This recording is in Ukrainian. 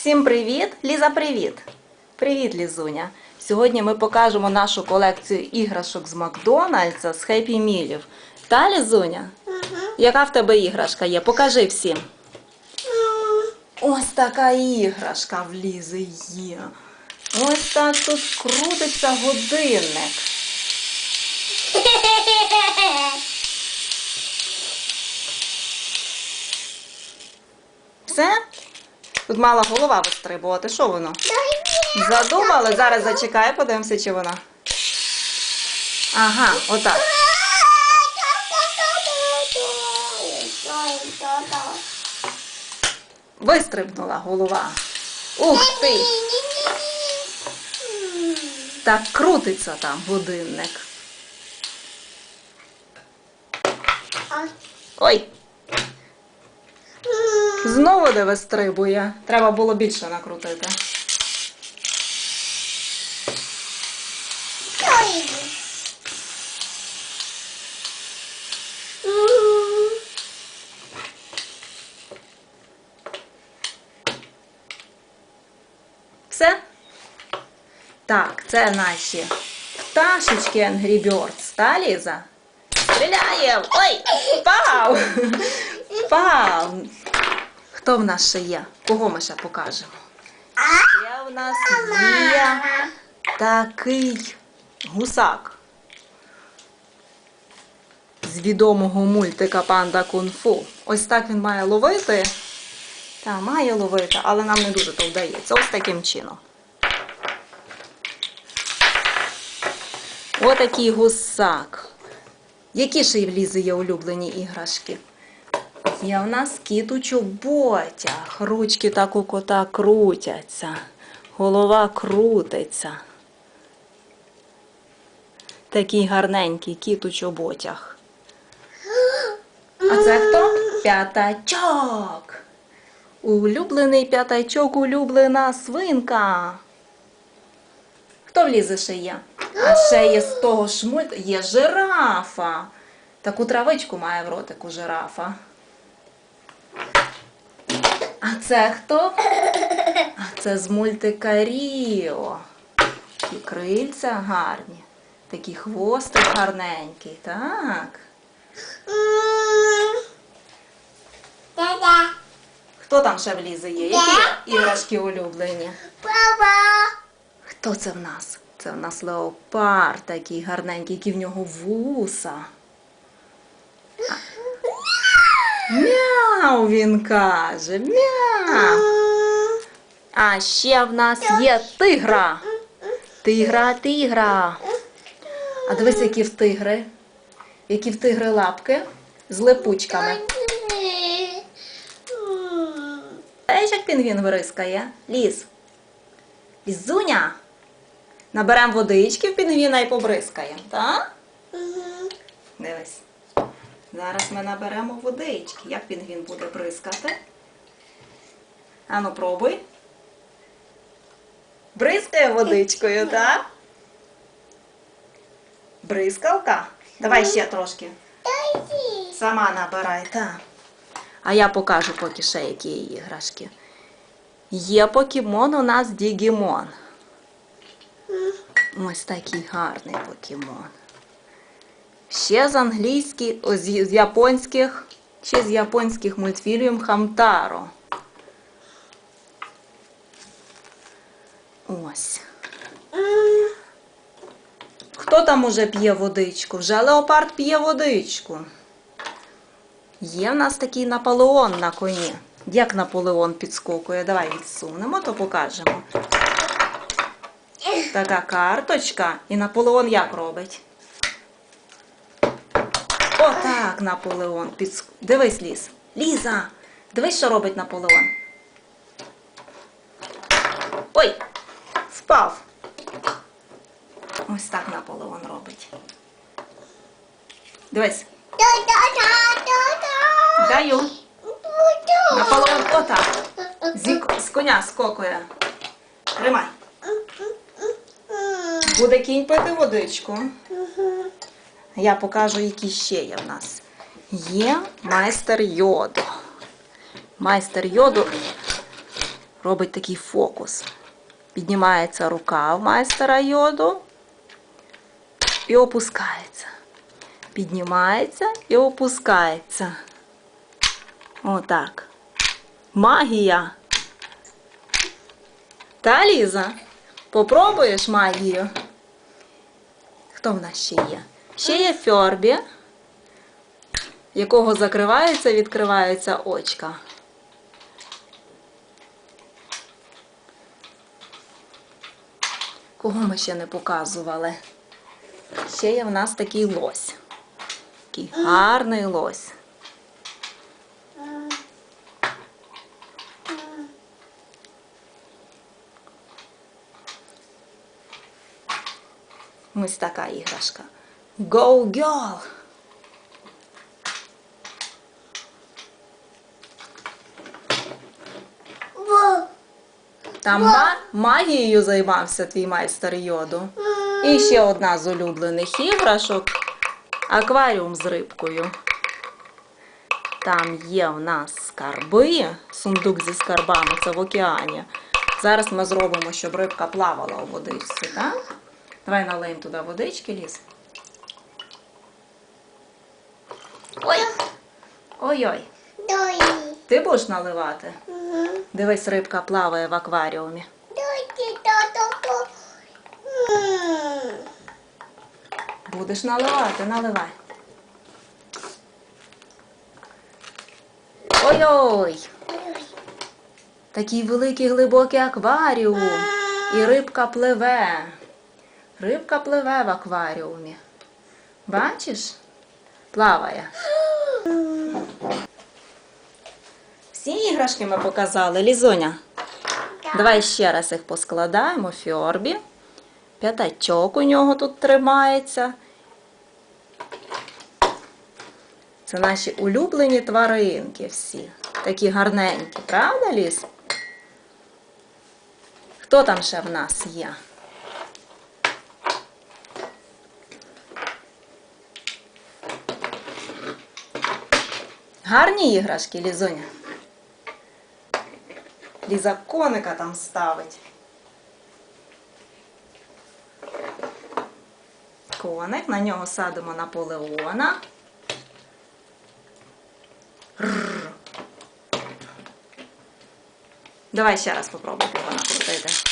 Всім привіт! Ліза, привіт! Привіт, Лізуня! Сьогодні ми покажемо нашу колекцію іграшок з Макдональдса з Хеппі Мілів. Та, Лізуня? Яка в тебе іграшка є? Покажи всім. Ось така іграшка в Лізи є. Ось так тут крутиться годинник. Все? Тут мала голова вистрибувати. Що воно? Задумали? Зараз зачекай, подивимося, чи вона. Ага, отак. Вистрибнула голова. Ух ти! Так крутиться там годинник. Ой, знову де вистрибує. Треба було більше накрутити. Все? Так, це наші пташечки Angry Birds. Та, Ліза? Стріляємо! Ой! Впав! Впав! Хто в нас ще є? Кого ми ще покажемо? Ще в нас є такий гусак. З відомого мультика Панда Кунг-фу. Ось так він має ловити. Та, має ловити, але нам не дуже то вдається. Ось таким чином. Отакий гусак. Які ще в Лізи є улюблені іграшки? Є у нас кіт у чоботях. Ручки так у кота крутяться. Голова крутиться. Такий гарненький кіт у чоботях. А це хто? П'ятачок. Улюблений п'ятачок, улюблена свинка. Хто в Лізи ще є? А ще є з того ж є жирафа. Таку травичку має в ротику жирафа. А це хто? А це з мультика Ріо. Такі крильця гарні. Такий хвостик гарненький, так. Хто там ще в Лізи є? Які іграшки улюблені? Папа. Хто це в нас? Це в нас леопард такий гарненький, які в нього вуса. Мяу, він каже. Мяу. А ще в нас є тигра. Тигра, тигра. А дивись, які в тигри. Які в тигри лапки з липучками. Знаєш, як пінгвін вирискає? Ліз. Лізуня. Наберемо водички в пінгвіна і побризкаємо, так? Дивись. Зараз ми наберемо водички. Як пінгвін буде бризкати? Ану, пробуй. Бризкає водичкою, так? Бризкалка? Давай ще трошки. Сама набирай, так. А я покажу поки ще які є іграшки. Є покемон у нас Дігімон. Ось такий гарний покемон. Ще з англійських, з японських, ще з японських мультфільмів Хамтаро. Ось. Хто там уже п'є водичку? Вже леопард п'є водичку. Є в нас такий Наполеон на коні. Як Наполеон підскокує? Давай відсунемо, то покажемо. Така карточка. І Наполеон як робить? Отак Наполеон. Підск... Дивись, Ліз. Ліза! Дивись, що робить Наполеон. Ой! Впав. Ось так Наполеон робить. Дивись. Даю. Наполеон отак. Зі... З коня скокує. Тримай. Буде кінь пити водичку. Я покажу, які ще є в нас. Є майстер йоду. Майстер йоду робить такий фокус. Піднімається рука в майстера йоду і опускається. Піднімається і опускається. Отак. Магія. Та, Ліза? Попробуєш магію? Хто в нас ще є? Ще є Фьорбі, якого закриваються і відкриваються очка. Кого ми ще не показували? Ще є в нас такий лось. Такий гарний лось. Ось така іграшка. Go Girl! Там ма- магією займався твій майстер йоду. І ще одна з улюблених іграшок акваріум з рибкою. Там є в нас скарби, сундук зі скарбами, це в океані. Зараз ми зробимо, щоб рибка плавала у водичці, так? Давай налиємо туди водички, ліс. Ой-ой! Ти будеш наливати? Мгм. Дивись, рибка плаває в акваріумі. Будеш наливати, наливай. Ой-ой! Такий великий глибокий акваріум. І рибка пливе. Рибка пливе в акваріумі. Бачиш? Плаває. Всі іграшки ми показали. Лізоня, давай ще раз їх поскладаємо. Фьорбі. П'ятачок у нього тут тримається. Це наші улюблені тваринки всі. Такі гарненькі, правда, ліс? Хто там ще в нас є? Гарні іграшки, Лізоня. Ліза коника там ставить. Коник, на нього садимо Наполеона. Р. Давай ще раз попробуй його накрутити.